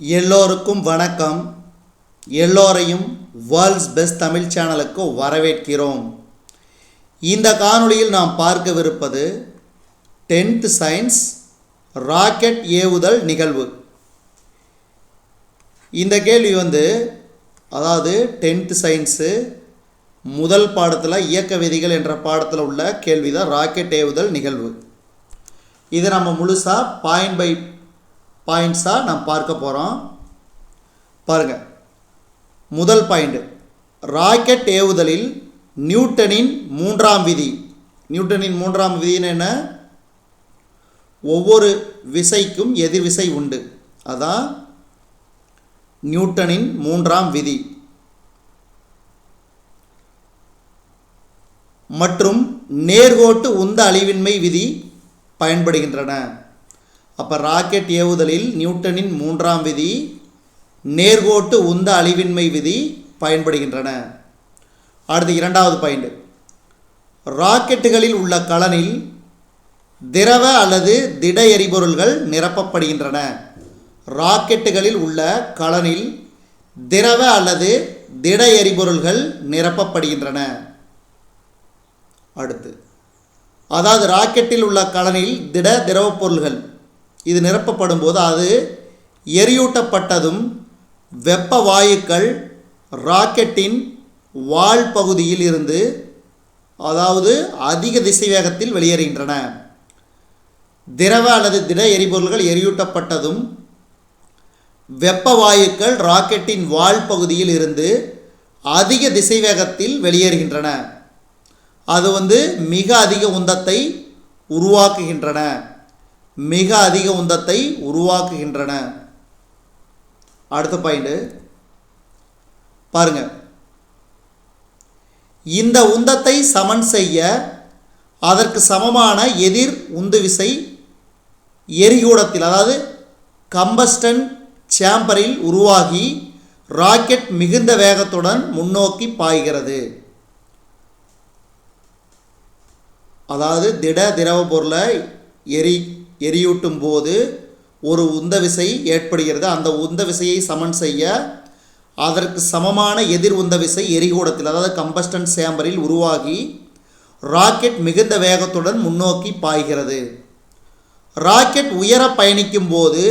எல்லோருக்கும் வணக்கம். எல்லோரையும் வேர்ல்ட்ஸ் பெஸ்ட் தமிழ் சேனலுக்கு வரவேற்கிறோம். இந்த காணொளியில் நாம் பார்க்கவிருப்பது டென்த் சயின்ஸ் ராக்கெட் ஏவுதல் நிகழ்வு. இந்த கேள்வி வந்து அதாவது டென்த் சயின்ஸு முதல் பாடத்தில் இயக்க விதிகள் என்ற பாடத்தில் உள்ள கேள்வி தான் ராக்கெட் ஏவுதல் நிகழ்வு. இது நம்ம முழுசாக பாயிண்ட் பை பாயிண்ட்ஸாக நாம் பார்க்க போகிறோம் பாருங்கள் முதல் பாயிண்ட்டு ராக்கெட் ஏவுதலில் நியூட்டனின் மூன்றாம் விதி. நியூட்டனின் மூன்றாம் விதின்னு என்ன? ஒவ்வொரு விசைக்கும் எதிர்விசை உண்டு. அதான் நியூட்டனின் மூன்றாம் விதி. மற்றும் நேர்கோட்டு உந்த அழிவின்மை விதி பயன்படுகின்றன. அப்போ ராக்கெட் ஏவுதலில் நியூட்டனின் மூன்றாம் விதி நேர்கோட்டு உந்த அழிவின்மை விதி பயன்படுகின்றன. அடுத்து இரண்டாவது பாயிண்ட் ராக்கெட்டுகளில் உள்ள கலனில் திரவ அல்லது திட எரிபொருள்கள் நிரப்பப்படுகின்றன. ராக்கெட்டுகளில் உள்ள கலனில் திரவ அல்லது திட எரிபொருள்கள் நிரப்பப்படுகின்றன. அடுத்து அதாவது ராக்கெட்டில் உள்ள கலனில் திட திரவப் பொருள்கள் இது நிரப்பப்படும் போது அது எரியூட்டப்பட்டதும் வெப்ப வாயுக்கள் ராக்கெட்டின் வால் பகுதியில் இருந்து அதாவது அதிக திசைவேகத்தில் வெளியேறுகின்றன. திரவ அல்லது திட எரிபொருள்கள் எரியூட்டப்பட்டதும் வெப்ப வாயுக்கள் ராக்கெட்டின் வால் பகுதியில் இருந்து அதிக திசைவேகத்தில் வெளியேறுகின்றன. அது வந்து மிக அதிக உந்தத்தை உருவாக்குகின்றன. மிக அதிக உந்தத்தை உருவாக்குகின்றன. அடுத்த பாயிண்ட்டு பாருங்க. இந்த உந்தத்தை சமன் செய்ய அதற்கு சமமான எதிர் உந்து விசை எரிகூடத்தில் அதாவது கம்பஸ்டன் சேம்பரில் உருவாகி ராக்கெட் மிகுந்த வேகத்துடன் முன்னோக்கி பாய்கிறது. அதாவது திட திரவ பொருளை எரி எரியூட்டும் போது ஒரு உந்த விசை ஏற்படுகிறது. அந்த உந்த விசையை சமன் செய்ய அதற்கு சமமான எதிர் உந்த விசை எரிகூடத்தில் அதாவது கம்பஸ்டன் சேம்பரில் உருவாகி ராக்கெட் மிகுந்த வேகத்துடன் முன்னோக்கி பாய்கிறது. ராக்கெட் உயர பயணிக்கும் போது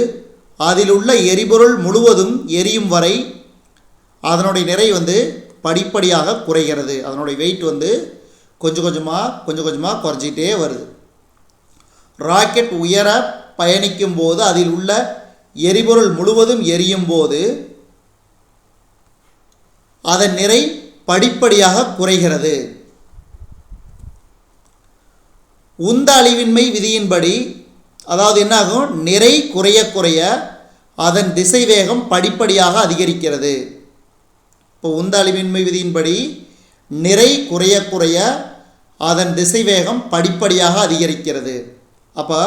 அதில் உள்ள எரிபொருள் முழுவதும் எரியும் வரை அதனுடைய நிறை வந்து படிப்படியாக குறைகிறது. அதனுடைய வெயிட் வந்து கொஞ்சம் கொஞ்சமாக கொஞ்சம் கொஞ்சமாக குறைஞ்சிக்கிட்டே வருது. ராக்கெட் உயர பயணிக்கும் போது அதில் உள்ள எரிபொருள் முழுவதும் எரியும் போது அதன் நிறை படிப்படியாக குறைகிறது. உந்த அழிவின்மை விதியின்படி அதாவது என்னாகும்? நிறை குறைய குறைய அதன் திசைவேகம் படிப்படியாக அதிகரிக்கிறது. இப்போ உந்த அழிவின்மை விதியின்படி நிறை குறைய குறைய அதன் திசைவேகம் படிப்படியாக அதிகரிக்கிறது. அப்போ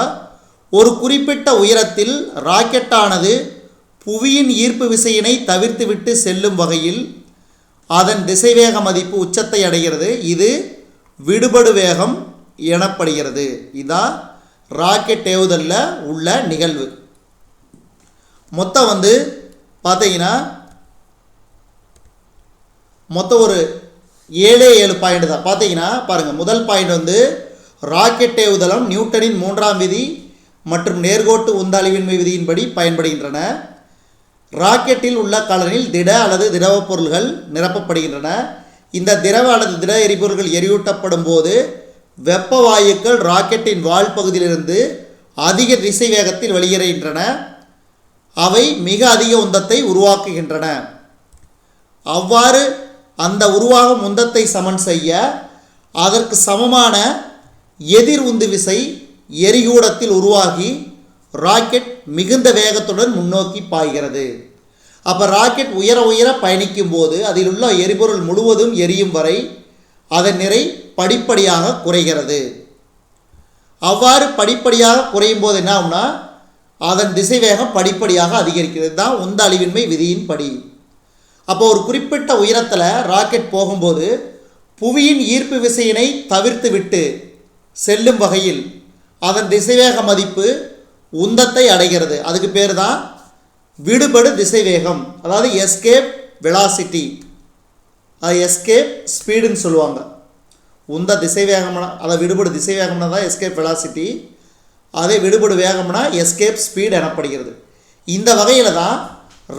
ஒரு குறிப்பிட்ட உயரத்தில் ராக்கெட்டானது புவியின் ஈர்ப்பு விசையினை தவிர்த்துவிட்டு செல்லும் வகையில் அதன் திசைவேக மதிப்பு உச்சத்தை அடைகிறது. இது விடுபடு வேகம் எனப்படுகிறது. இதான் ராக்கெட் ஏவுதலில் உள்ள நிகழ்வு. மொத்தம் வந்து பார்த்தீங்கன்னா மொத்தம் ஒரு ஏழே ஏழு பாயிண்ட் தான். பார்த்தீங்கன்னா பாருங்கள் முதல் பாயிண்ட் வந்து ராக்கெட் ஏவுதளம் நியூட்டனின் மூன்றாம் விதி மற்றும் நேர்கோட்டு உந்தாளிவின்மை விதியின்படி பயன்படுகின்றன. ராக்கெட்டில் உள்ள கலனில் திட அல்லது திரவப் பொருள்கள் நிரப்பப்படுகின்றன. இந்த திரவ அல்லது திட எரிபொருள்கள் எரியூட்டப்படும் போது வெப்ப வாயுக்கள் ராக்கெட்டின் வால் பகுதியிலிருந்து அதிக திசை வேகத்தில் வெளியேறுகின்றன. அவை மிக அதிக உந்தத்தை உருவாக்குகின்றன. அவ்வாறு அந்த உருவாகும் உந்தத்தை சமன் செய்ய அதற்கு சமமான எதிர் உந்து விசை எரிகூடத்தில் உருவாகி ராக்கெட் மிகுந்த வேகத்துடன் முன்னோக்கி பாய்கிறது. அப்போ ராக்கெட் உயர உயர பயணிக்கும் போது அதில் உள்ள எரிபொருள் முழுவதும் எரியும் வரை அதன் நிறை படிப்படியாக குறைகிறது. அவ்வாறு படிப்படியாக குறையும் போது என்ன ஆகும்னா அதன் திசைவேகம் படிப்படியாக அதிகரிக்கிறது. தான் உந்த அழிவின்மை விதியின் படி. அப்போ ஒரு குறிப்பிட்ட உயரத்தில் ராக்கெட் போகும்போது புவியின் ஈர்ப்பு விசையினை தவிர்த்து விட்டு செல்லும் வகையில் அதன் திசைவேக மதிப்பு உந்தத்தை அடைகிறது. அதுக்கு பேர் தான் விடுபடு திசைவேகம். அதாவது எஸ்கேப் வெலாசிட்டி அது எஸ்கேப் ஸ்பீடுன்னு சொல்லுவாங்க. உந்த திசைவேகம்னா அதை விடுபடு திசை வேகம்னா தான் எஸ்கேப் வெலாசிட்டி அதே விடுபடு வேகம்னா எஸ்கேப் ஸ்பீடு எனப்படுகிறது. இந்த வகையில் தான்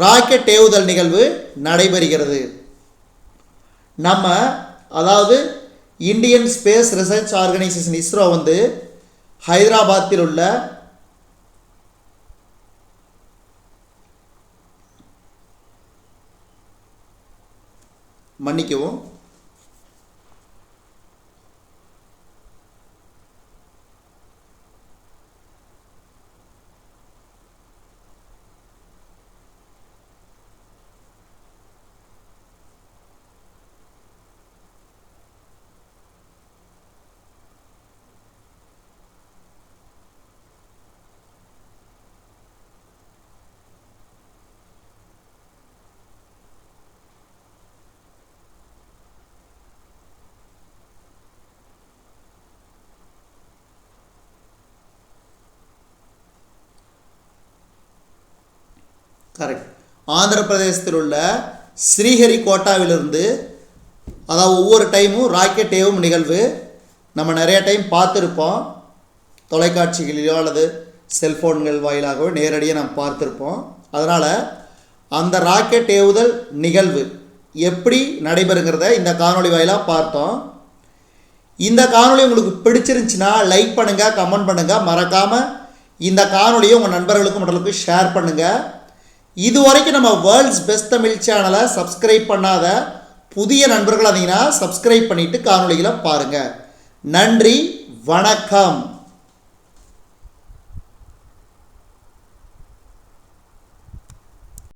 ராக்கெட் ஏவுதல் நிகழ்வு நடைபெறுகிறது. நம்ம அதாவது Indian Space Research Organisation ISRO வந்து ஹைதராபாத்தில் உள்ள மன்னிக்கவும் கரெக்ட் ஆந்திர பிரதேசத்தில் உள்ள ஸ்ரீஹரிகோட்டாவிலிருந்து அதாவது ஒவ்வொரு டைமும் ராக்கெட் ஏவும் நிகழ்வு. நம்ம நிறைய டைம் பார்த்துருப்போம். தொலைக்காட்சிகளிலோ அல்லது செல்ஃபோன்கள் வாயிலாகவோ நேரடியாக நம்ம பார்த்துருப்போம். அதனால் அந்த ராக்கெட் ஏவுதல் நிகழ்வு எப்படி நடைபெறுங்கிறத இந்த காணொளி வாயிலாக பார்த்தோம். இந்த காணொளி உங்களுக்கு பிடிச்சிருந்துச்சுன்னா லைக் பண்ணுங்கள் கமெண்ட் பண்ணுங்கள் மறக்காமல் இந்த காணொலியை உங்கள் நண்பர்களுக்கும் மற்றவர்களுக்கும் ஷேர் பண்ணுங்கள் இது வரைக்கும் நம்ம வேர்ல்ட்ஸ் பெஸ்ட் தமிழ் சேனலை சப்ஸ்கிரைப் பண்ணாத புதிய நண்பர்கள் இருந்தீங்கன்னா சப்ஸ்கிரைப் பண்ணிவிட்டு காணொளிகளை பாருங்கள் நன்றி வணக்கம்.